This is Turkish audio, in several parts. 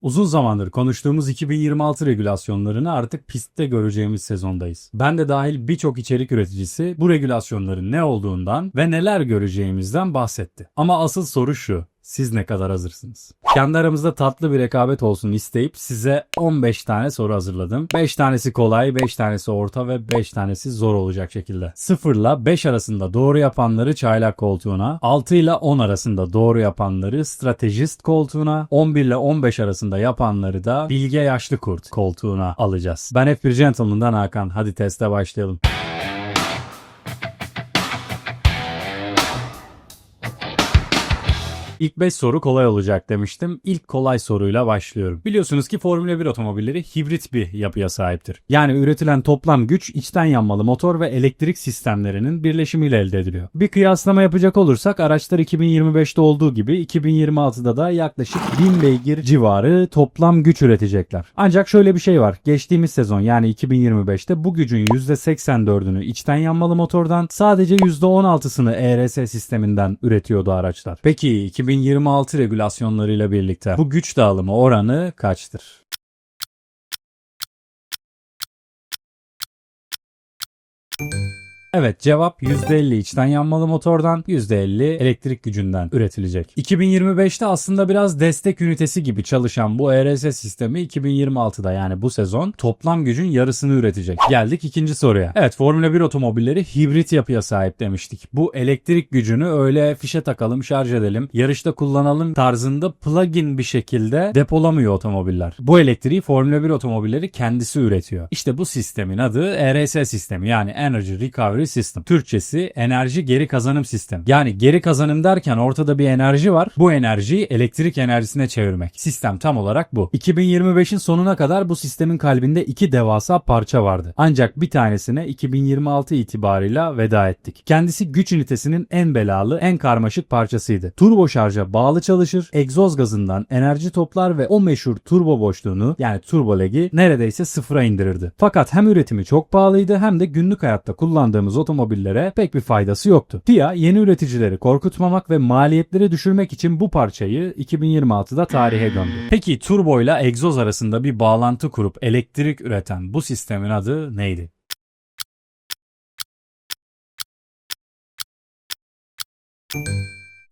Uzun zamandır konuştuğumuz 2026 regülasyonlarını artık pistte göreceğimiz sezondayız. Ben de dahil birçok içerik üreticisi bu regülasyonların ne olduğundan ve neler göreceğimizden bahsetti. Ama asıl soru şu. Siz ne kadar hazırsınız? Kendi aramızda tatlı bir rekabet olsun isteyip size 15 tane soru hazırladım. 5 tanesi kolay, 5 tanesi orta ve 5 tanesi zor olacak şekilde. 0 ile 5 arasında doğru yapanları çaylak koltuğuna, 6 ile 10 arasında doğru yapanları stratejist koltuğuna, 11 ile 15 arasında yapanları da bilge yaşlı kurt koltuğuna alacağız. Ben F1 Gentleman'dan Hakan. Hadi teste başlayalım. İlk 5 soru kolay olacak demiştim. İlk kolay soruyla başlıyorum. Biliyorsunuz ki Formula 1 otomobilleri hibrit bir yapıya sahiptir. Yani üretilen toplam güç içten yanmalı motor ve elektrik sistemlerinin birleşimiyle elde ediliyor. Bir kıyaslama yapacak olursak araçlar 2025'te olduğu gibi 2026'da da yaklaşık 1000 beygir civarı toplam güç üretecekler. Ancak şöyle bir şey var. Geçtiğimiz sezon yani 2025'te bu gücün %84'ünü içten yanmalı motordan sadece %16'sını ERS sisteminden üretiyordu araçlar. Peki 2026 regülasyonlarıyla birlikte bu güç dağılımı oranı kaçtır? Evet cevap %50 içten yanmalı motordan %50 elektrik gücünden üretilecek. 2025'te aslında biraz destek ünitesi gibi çalışan bu ERS sistemi 2026'da yani bu sezon toplam gücün yarısını üretecek. Geldik ikinci soruya. Evet Formula 1 otomobilleri hibrit yapıya sahip demiştik. Bu elektrik gücünü öyle fişe takalım şarj edelim yarışta kullanalım tarzında plug-in bir şekilde depolamıyor otomobiller. Bu elektriği Formula 1 otomobilleri kendisi üretiyor. İşte bu sistemin adı ERS sistemi yani Energy Recovery System. Türkçesi enerji geri kazanım sistemi. Yani geri kazanım derken ortada bir enerji var. Bu enerjiyi elektrik enerjisine çevirmek. Sistem tam olarak bu. 2025'in sonuna kadar bu sistemin kalbinde iki devasa parça vardı. Ancak bir tanesine 2026 itibarıyla veda ettik. Kendisi güç ünitesinin en belalı, en karmaşık parçasıydı. Turbo şarja bağlı çalışır, egzoz gazından enerji toplar ve o meşhur turbo boşluğunu yani turbo lag'i neredeyse sıfıra indirirdi. Fakat hem üretimi çok pahalıydı hem de günlük hayatta kullandığımız otomobillere pek bir faydası yoktu. FIA yeni üreticileri korkutmamak ve maliyetleri düşürmek için bu parçayı 2026'da tarihe gömdü. Peki turbo ile egzoz arasında bir bağlantı kurup elektrik üreten bu sistemin adı neydi?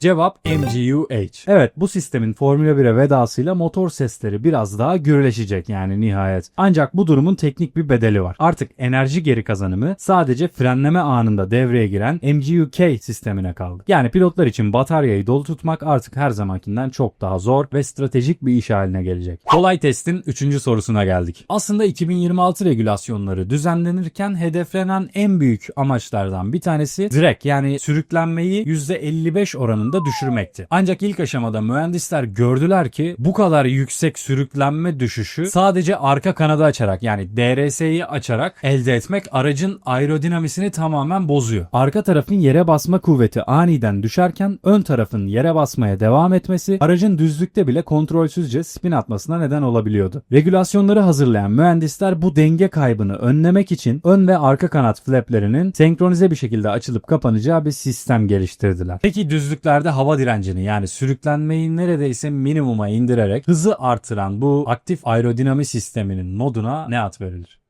Cevap MGU-H. Evet bu sistemin Formula 1'e vedasıyla motor sesleri biraz daha gürleşecek yani nihayet. Ancak bu durumun teknik bir bedeli var. Artık enerji geri kazanımı sadece frenleme anında devreye giren MGU-K sistemine kaldı. Yani pilotlar için bataryayı dolu tutmak artık her zamankinden çok daha zor ve stratejik bir iş haline gelecek. Kolay testin 3. sorusuna geldik. Aslında 2026 regülasyonları düzenlenirken hedeflenen en büyük amaçlardan bir tanesi direkt yani sürüklenmeyi %55 oranında düşürmekti. Ancak ilk aşamada mühendisler gördüler ki bu kadar yüksek sürüklenme düşüşü sadece arka kanadı açarak yani DRS'yi açarak elde etmek aracın aerodinamisini tamamen bozuyor. Arka tarafın yere basma kuvveti aniden düşerken ön tarafın yere basmaya devam etmesi aracın düzlükte bile kontrolsüzce spin atmasına neden olabiliyordu. Regülasyonları hazırlayan mühendisler bu denge kaybını önlemek için ön ve arka kanat flaplerinin senkronize bir şekilde açılıp kapanacağı bir sistem geliştirdiler. Peki düzlüklerde hava direncini yani sürüklenmeyi neredeyse minimuma indirerek hızı artıran bu aktif aerodinami sisteminin moduna ne ad verilir?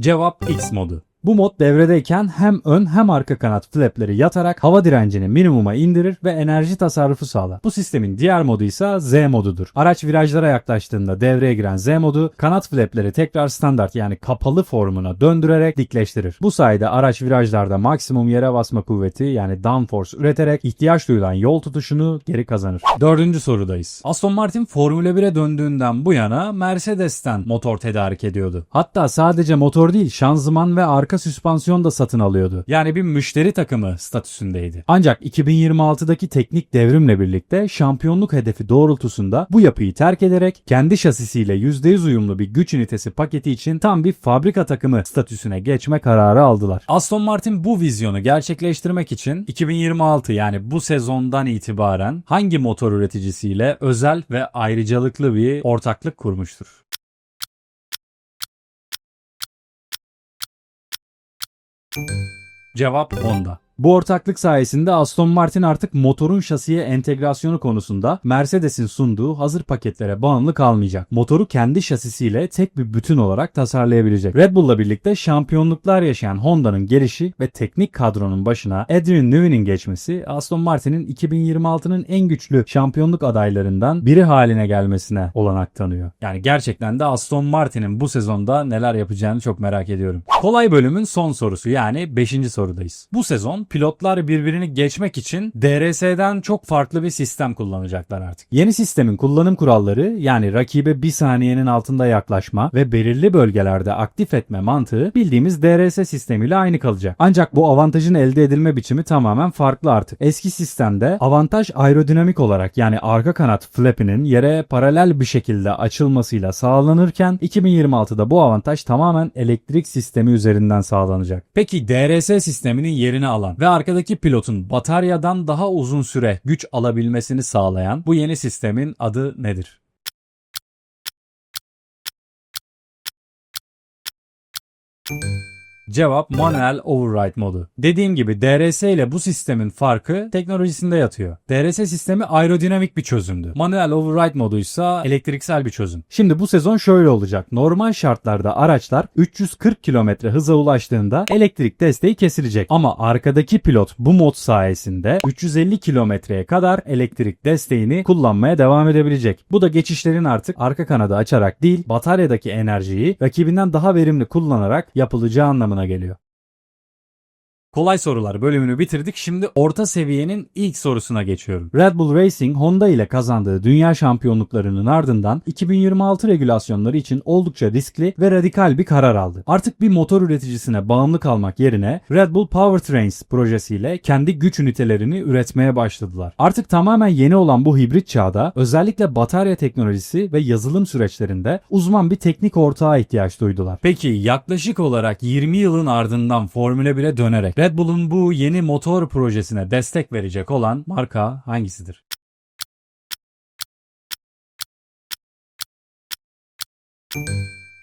Cevap X modu. Bu mod devredeyken hem ön hem arka kanat flapleri yatarak hava direncini minimuma indirir ve enerji tasarrufu sağlar. Bu sistemin diğer modu ise Z modudur. Araç virajlara yaklaştığında devreye giren Z modu kanat flapleri tekrar standart yani kapalı formuna döndürerek dikleştirir. Bu sayede araç virajlarda maksimum yere basma kuvveti yani downforce üreterek ihtiyaç duyulan yol tutuşunu geri kazanır. Dördüncü sorudayız. Aston Martin Formula 1'e döndüğünden bu yana Mercedes'ten motor tedarik ediyordu. Hatta sadece motor değil şanzıman ve arka süspansiyon da satın alıyordu. Yani bir müşteri takımı statüsündeydi. Ancak 2026'daki teknik devrimle birlikte şampiyonluk hedefi doğrultusunda bu yapıyı terk ederek kendi şasisiyle %100 uyumlu bir güç ünitesi paketi için tam bir fabrika takımı statüsüne geçme kararı aldılar. Aston Martin bu vizyonu gerçekleştirmek için 2026 yani bu sezondan itibaren hangi motor üreticisiyle özel ve ayrıcalıklı bir ortaklık kurmuştur? Cevap Honda. Bu ortaklık sayesinde Aston Martin artık motorun şasiye entegrasyonu konusunda Mercedes'in sunduğu hazır paketlere bağımlı kalmayacak. Motoru kendi şasisiyle tek bir bütün olarak tasarlayabilecek. Red Bull'la birlikte şampiyonluklar yaşayan Honda'nın gelişi ve teknik kadronun başına Adrian Newey'nin geçmesi Aston Martin'in 2026'nın en güçlü şampiyonluk adaylarından biri haline gelmesine olanak tanıyor. Yani gerçekten de Aston Martin'in bu sezonda neler yapacağını çok merak ediyorum. Kolay bölümün son sorusu yani 5. sorudayız. Bu sezon pilotlar birbirini geçmek için DRS'den çok farklı bir sistem kullanacaklar artık. Yeni sistemin kullanım kuralları yani rakibe bir saniyenin altında yaklaşma ve belirli bölgelerde aktif etme mantığı bildiğimiz DRS sistemiyle aynı kalacak. Ancak bu avantajın elde edilme biçimi tamamen farklı artık. Eski sistemde avantaj aerodinamik olarak yani arka kanat flapinin yere paralel bir şekilde açılmasıyla sağlanırken 2026'da bu avantaj tamamen elektrik sistemi üzerinden sağlanacak. Peki DRS sisteminin yerini alan ve arkadaki pilotun bataryadan daha uzun süre güç alabilmesini sağlayan bu yeni sistemin adı nedir? Cevap manuel override modu. Dediğim gibi DRS ile bu sistemin farkı teknolojisinde yatıyor. DRS sistemi aerodinamik bir çözümdü. Manuel override modu ise elektriksel bir çözüm. Şimdi bu sezon şöyle olacak. Normal şartlarda araçlar 340 km hıza ulaştığında elektrik desteği kesilecek. Ama arkadaki pilot bu mod sayesinde 350 kilometreye kadar elektrik desteğini kullanmaya devam edebilecek. Bu da geçişlerin artık arka kanadı açarak değil bataryadaki enerjiyi rakibinden daha verimli kullanarak yapılacağı anlamına geliyor. Kolay sorular bölümünü bitirdik. Şimdi orta seviyenin ilk sorusuna geçiyorum. Red Bull Racing Honda ile kazandığı dünya şampiyonluklarının ardından 2026 regülasyonları için oldukça riskli ve radikal bir karar aldı. Artık bir motor üreticisine bağımlı kalmak yerine Red Bull Powertrains projesiyle kendi güç ünitelerini üretmeye başladılar. Artık tamamen yeni olan bu hibrit çağda özellikle batarya teknolojisi ve yazılım süreçlerinde uzman bir teknik ortağa ihtiyaç duydular. Peki yaklaşık olarak 20 yılın ardından Formula 1'e dönerek Red Bull'un bu yeni motor projesine destek verecek olan marka hangisidir?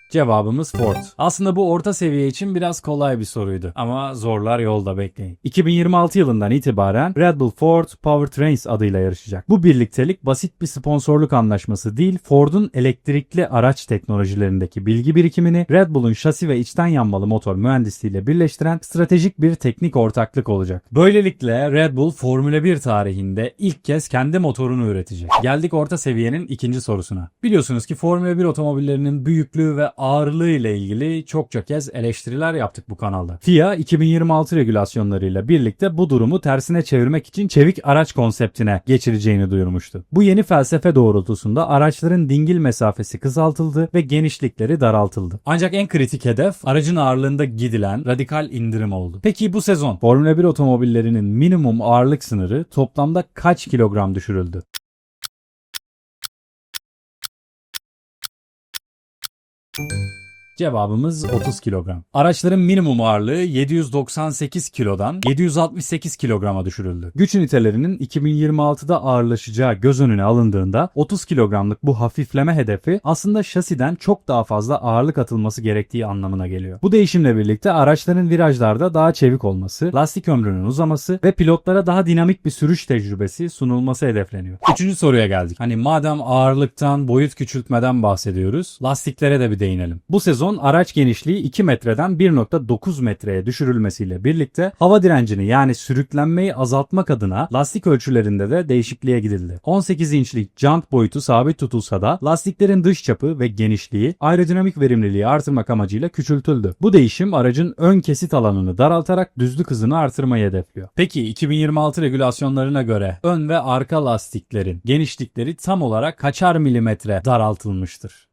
Cevabımız Ford. Aslında bu orta seviye için biraz kolay bir soruydu ama zorlar yolda bekleyin. 2026 yılından itibaren Red Bull Ford Powertrains adıyla yarışacak. Bu birliktelik basit bir sponsorluk anlaşması değil, Ford'un elektrikli araç teknolojilerindeki bilgi birikimini Red Bull'un şasi ve içten yanmalı motor mühendisliğiyle birleştiren stratejik bir teknik ortaklık olacak. Böylelikle Red Bull Formula 1 tarihinde ilk kez kendi motorunu üretecek. Geldik orta seviyenin ikinci sorusuna. Biliyorsunuz ki Formula 1 otomobillerinin büyüklüğü ve ağırlığı ile ilgili çokça kez eleştiriler yaptık bu kanalda. FIA 2026 regülasyonlarıyla birlikte bu durumu tersine çevirmek için çevik araç konseptine geçireceğini duyurmuştu. Bu yeni felsefe doğrultusunda araçların dingil mesafesi kısaltıldı ve genişlikleri daraltıldı. Ancak en kritik hedef aracın ağırlığında gidilen radikal indirim oldu. Peki bu sezon Formula 1 otomobillerinin minimum ağırlık sınırı toplamda kaç kilogram düşürüldü? Cevabımız 30 kilogram. Araçların minimum ağırlığı 798 kilodan 768 kilograma düşürüldü. Güç ünitelerinin 2026'da ağırlaşacağı göz önüne alındığında 30 kilogramlık bu hafifleme hedefi aslında şasiden çok daha fazla ağırlık atılması gerektiği anlamına geliyor. Bu değişimle birlikte araçların virajlarda daha çevik olması, lastik ömrünün uzaması ve pilotlara daha dinamik bir sürüş tecrübesi sunulması hedefleniyor. Üçüncü soruya geldik. Hani madem ağırlıktan, boyut küçültmeden bahsediyoruz, lastiklere de bir değinelim. Bu sezon araç genişliği 2 metreden 1.9 metreye düşürülmesiyle birlikte hava direncini yani sürüklenmeyi azaltmak adına lastik ölçülerinde de değişikliğe gidildi. 18 inçlik jant boyutu sabit tutulsa da lastiklerin dış çapı ve genişliği aerodinamik verimliliği artırmak amacıyla küçültüldü. Bu değişim aracın ön kesit alanını daraltarak düzlük hızını artırmayı hedefliyor. Peki 2026 regülasyonlarına göre ön ve arka lastiklerin genişlikleri tam olarak kaçar milimetre daraltılmıştır?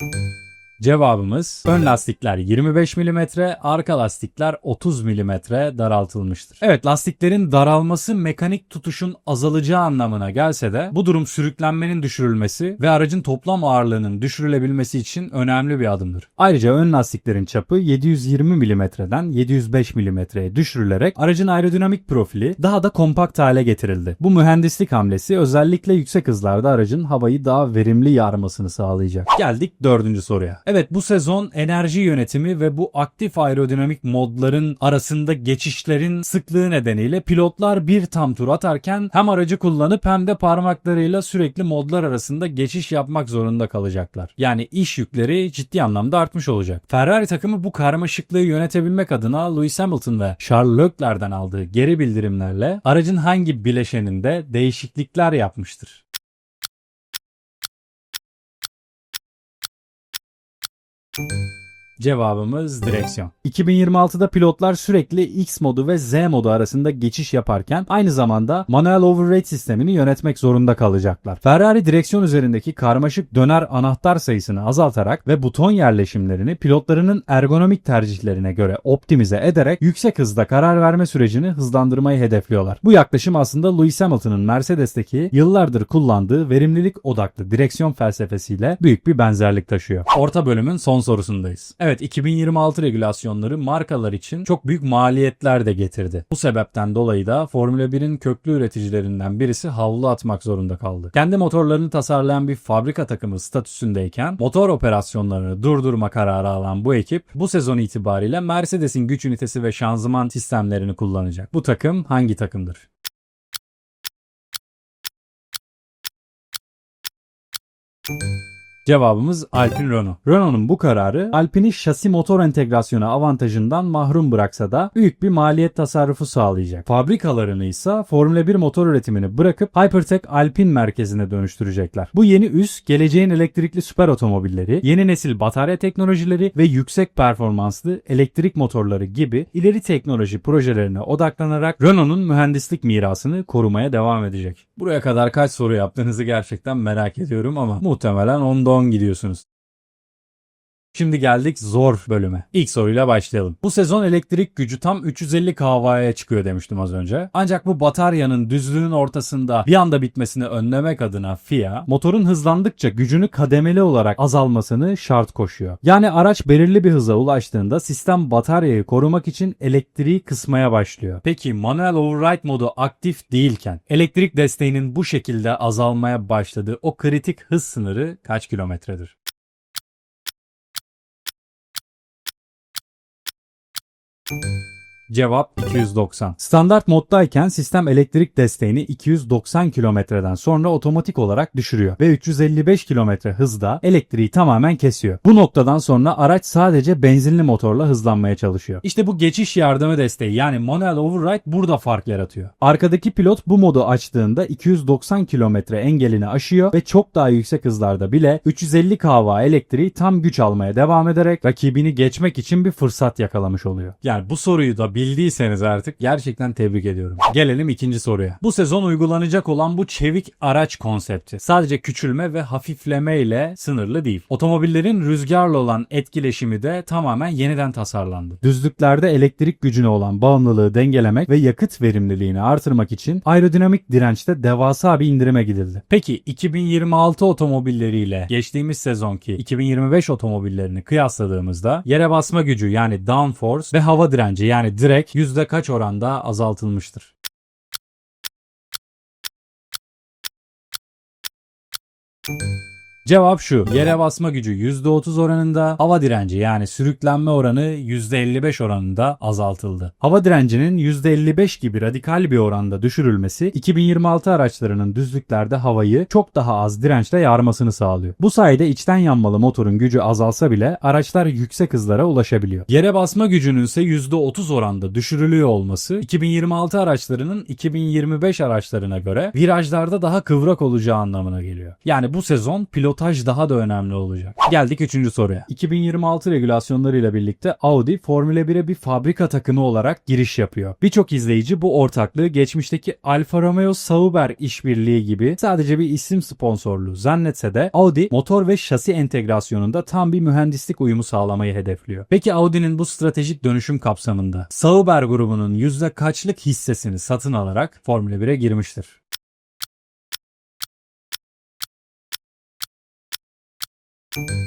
you Cevabımız ön lastikler 25 mm, arka lastikler 30 mm daraltılmıştır. Evet lastiklerin daralması mekanik tutuşun azalacağı anlamına gelse de bu durum sürüklenmenin düşürülmesi ve aracın toplam ağırlığının düşürülebilmesi için önemli bir adımdır. Ayrıca ön lastiklerin çapı 720 mm'den 705 mm'ye düşürülerek aracın aerodinamik profili daha da kompakt hale getirildi. Bu mühendislik hamlesi özellikle yüksek hızlarda aracın havayı daha verimli yarmasını sağlayacak. Geldik dördüncü soruya. Evet bu sezon enerji yönetimi ve bu aktif aerodinamik modların arasında geçişlerin sıklığı nedeniyle pilotlar bir tam tur atarken hem aracı kullanıp hem de parmaklarıyla sürekli modlar arasında geçiş yapmak zorunda kalacaklar. Yani iş yükleri ciddi anlamda artmış olacak. Ferrari takımı bu karmaşıklığı yönetebilmek adına Lewis Hamilton ve Charles Leclerc'den aldığı geri bildirimlerle aracın hangi bileşeninde değişiklikler yapmıştır. you. Cevabımız direksiyon. 2026'da pilotlar sürekli X modu ve Z modu arasında geçiş yaparken aynı zamanda manuel override sistemini yönetmek zorunda kalacaklar. Ferrari direksiyon üzerindeki karmaşık döner anahtar sayısını azaltarak ve buton yerleşimlerini pilotlarının ergonomik tercihlerine göre optimize ederek yüksek hızda karar verme sürecini hızlandırmayı hedefliyorlar. Bu yaklaşım aslında Lewis Hamilton'ın Mercedes'teki yıllardır kullandığı verimlilik odaklı direksiyon felsefesiyle büyük bir benzerlik taşıyor. Orta bölümün son sorusundayız. Evet 2026 regülasyonları markalar için çok büyük maliyetler de getirdi. Bu sebepten dolayı da Formula 1'in köklü üreticilerinden birisi havlu atmak zorunda kaldı. Kendi motorlarını tasarlayan bir fabrika takımı statüsündeyken motor operasyonlarını durdurma kararı alan bu ekip bu sezon itibariyle Mercedes'in güç ünitesi ve şanzıman sistemlerini kullanacak. Bu takım hangi takımdır? Cevabımız Alpin Renault. Renault'un bu kararı Alpin'i şasi motor entegrasyonu avantajından mahrum bıraksa da büyük bir maliyet tasarrufu sağlayacak. Fabrikalarını ise Formula 1 motor üretimini bırakıp Hypertech Alpin merkezine dönüştürecekler. Bu yeni üs geleceğin elektrikli süper otomobilleri, yeni nesil batarya teknolojileri ve yüksek performanslı elektrik motorları gibi ileri teknoloji projelerine odaklanarak Renault'un mühendislik mirasını korumaya devam edecek. Buraya kadar kaç soru yaptığınızı gerçekten merak ediyorum ama muhtemelen 14 Long gidiyorsunuz. Şimdi geldik zor bölüme. İlk soruyla başlayalım. Bu sezon elektrik gücü tam 350 kW'ye çıkıyor demiştim az önce. Ancak bu bataryanın düzlüğün ortasında bir anda bitmesini önlemek adına FIA, motorun hızlandıkça gücünü kademeli olarak azalmasını şart koşuyor. Yani araç belirli bir hıza ulaştığında sistem bataryayı korumak için elektriği kısmaya başlıyor. Peki manuel override modu aktif değilken elektrik desteğinin bu şekilde azalmaya başladığı o kritik hız sınırı kaç kilometredir? Cevap 290. Standart moddayken sistem elektrik desteğini 290 kilometreden sonra otomatik olarak düşürüyor ve 355 kilometre hızda elektriği tamamen kesiyor. Bu noktadan sonra araç sadece benzinli motorla hızlanmaya çalışıyor. İşte bu geçiş yardımı desteği yani manuel override burada fark yaratıyor. Arkadaki pilot bu modu açtığında 290 kilometre engelini aşıyor ve çok daha yüksek hızlarda bile 350 kW elektriği tam güç almaya devam ederek rakibini geçmek için bir fırsat yakalamış oluyor. Yani bu soruyu da bildiyseniz artık gerçekten tebrik ediyorum. Gelelim ikinci soruya. Bu sezon uygulanacak olan bu çevik araç konsepti sadece küçülme ve hafifleme ile sınırlı değil. Otomobillerin rüzgarla olan etkileşimi de tamamen yeniden tasarlandı. Düzlüklerde elektrik gücüne olan bağımlılığı dengelemek ve yakıt verimliliğini artırmak için aerodinamik dirençte devasa bir indirime gidildi. Peki 2026 otomobilleriyle geçtiğimiz sezonki 2025 otomobillerini kıyasladığımızda yere basma gücü yani downforce ve hava direnci yani direkt yüzde kaç oranda azaltılmıştır? Cevap şu. Yere basma gücü %30 oranında, hava direnci yani sürüklenme oranı %55 oranında azaltıldı. Hava direncinin %55 gibi radikal bir oranda düşürülmesi 2026 araçlarının düzlüklerde havayı çok daha az dirençle yarmasını sağlıyor. Bu sayede içten yanmalı motorun gücü azalsa bile araçlar yüksek hızlara ulaşabiliyor. Yere basma gücünün ise %30 oranda düşürülüyor olması 2026 araçlarının 2025 araçlarına göre virajlarda daha kıvrak olacağı anlamına geliyor. Yani bu sezon pilotaj daha da önemli olacak. Geldik 3. soruya. 2026 regülasyonlarıyla birlikte Audi Formula 1'e bir fabrika takımı olarak giriş yapıyor. Birçok izleyici bu ortaklığı geçmişteki Alfa Romeo Sauber işbirliği gibi sadece bir isim sponsorluğu zannetse de Audi motor ve şasi entegrasyonunda tam bir mühendislik uyumu sağlamayı hedefliyor. Peki Audi'nin bu stratejik dönüşüm kapsamında Sauber grubunun yüzde kaçlık hissesini satın alarak Formula 1'e girmiştir? you.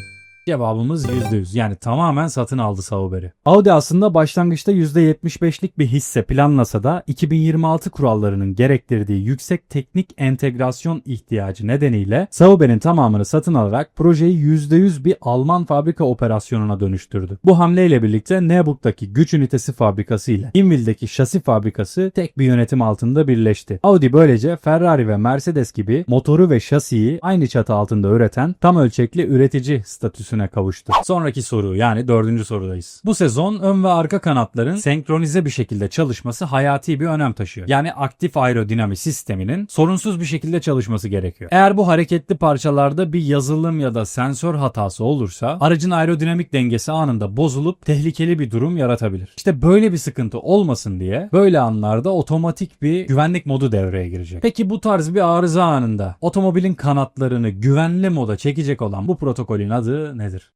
Cevabımız %100 yani tamamen satın aldı Sauber'i. Audi aslında başlangıçta %75'lik bir hisse planlasa da 2026 kurallarının gerektirdiği yüksek teknik entegrasyon ihtiyacı nedeniyle Sauber'in tamamını satın alarak projeyi %100 bir Alman fabrika operasyonuna dönüştürdü. Bu hamleyle birlikte Neubuk'taki güç ünitesi fabrikası ile Inwil'deki şasi fabrikası tek bir yönetim altında birleşti. Audi böylece Ferrari ve Mercedes gibi motoru ve şasiyi aynı çatı altında üreten tam ölçekli üretici statüsüne kavuştu. Sonraki soru yani dördüncü sorudayız. Bu sezon ön ve arka kanatların senkronize bir şekilde çalışması hayati bir önem taşıyor. Yani aktif aerodinami sisteminin sorunsuz bir şekilde çalışması gerekiyor. Eğer bu hareketli parçalarda bir yazılım ya da sensör hatası olursa aracın aerodinamik dengesi anında bozulup tehlikeli bir durum yaratabilir. İşte böyle bir sıkıntı olmasın diye böyle anlarda otomatik bir güvenlik modu devreye girecek. Peki bu tarz bir arıza anında otomobilin kanatlarını güvenli moda çekecek olan bu protokolün adı nedir?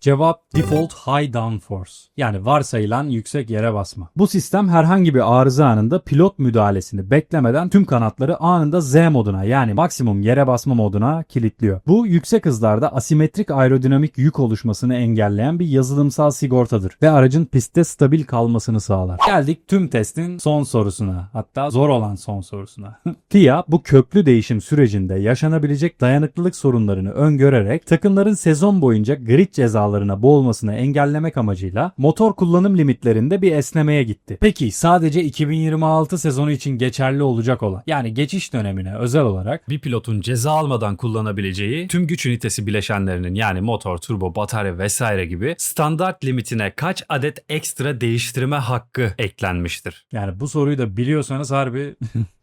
Cevap Default High Downforce yani varsayılan yüksek yere basma. Bu sistem herhangi bir arıza anında pilot müdahalesini beklemeden tüm kanatları anında Z moduna yani maksimum yere basma moduna kilitliyor. Bu yüksek hızlarda asimetrik aerodinamik yük oluşmasını engelleyen bir yazılımsal sigortadır ve aracın pistte stabil kalmasını sağlar. Geldik tüm testin son sorusuna hatta zor olan son sorusuna. FIA bu köklü değişim sürecinde yaşanabilecek dayanıklılık sorunlarını öngörerek takımların sezon boyunca grid cezalarına boğulmasını engellemek amacıyla motor kullanım limitlerinde bir esnemeye gitti. Peki sadece 2026 sezonu için geçerli olacak olan yani geçiş dönemine özel olarak bir pilotun ceza almadan kullanabileceği tüm güç ünitesi bileşenlerinin yani motor, turbo, batarya vesaire gibi standart limitine kaç adet ekstra değiştirme hakkı eklenmiştir? Yani bu soruyu da biliyorsanız harbi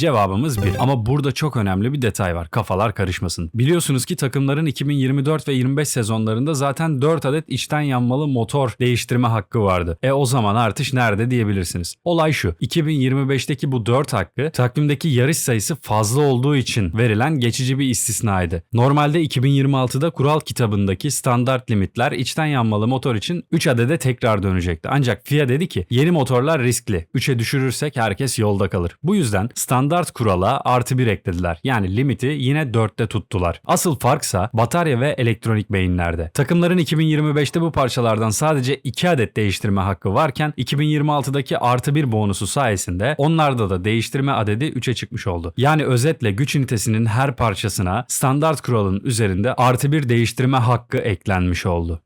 Cevabımız 1. Ama burada çok önemli bir detay var. Kafalar karışmasın. Biliyorsunuz ki takımların 2024 ve 25 sezonlarında zaten 4 adet içten yanmalı motor değiştirme hakkı vardı. E o zaman artış nerede diyebilirsiniz. Olay şu. 2025'teki bu 4 hakkı takvimdeki yarış sayısı fazla olduğu için verilen geçici bir istisnaydı. Normalde 2026'da kural kitabındaki standart limitler içten yanmalı motor için 3 adede tekrar dönecekti. Ancak FIA dedi ki yeni motorlar riskli. 3'e düşürürsek herkes yolda kalır. Bu yüzden standart kurala artı 1 eklediler. Yani limiti yine 4'te tuttular. Asıl farksa batarya ve elektronik beyinlerde. Takımların 2025'te bu parçalardan sadece 2 adet değiştirme hakkı varken 2026'daki artı 1 bonusu sayesinde onlarda da değiştirme adedi 3'e çıkmış oldu. Yani özetle güç ünitesinin her parçasına standart kuralın üzerinde artı 1 değiştirme hakkı eklenmiş oldu.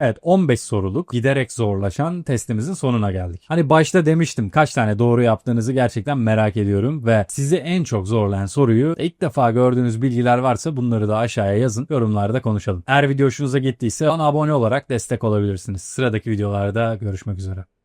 Evet 15 soruluk giderek zorlaşan testimizin sonuna geldik. Hani başta demiştim kaç tane doğru yaptığınızı gerçekten merak ediyorum ve sizi en çok zorlayan soruyu ilk defa gördüğünüz bilgiler varsa bunları da aşağıya yazın yorumlarda konuşalım. Eğer video hoşunuza gittiyse bana abone olarak destek olabilirsiniz. Sıradaki videolarda görüşmek üzere.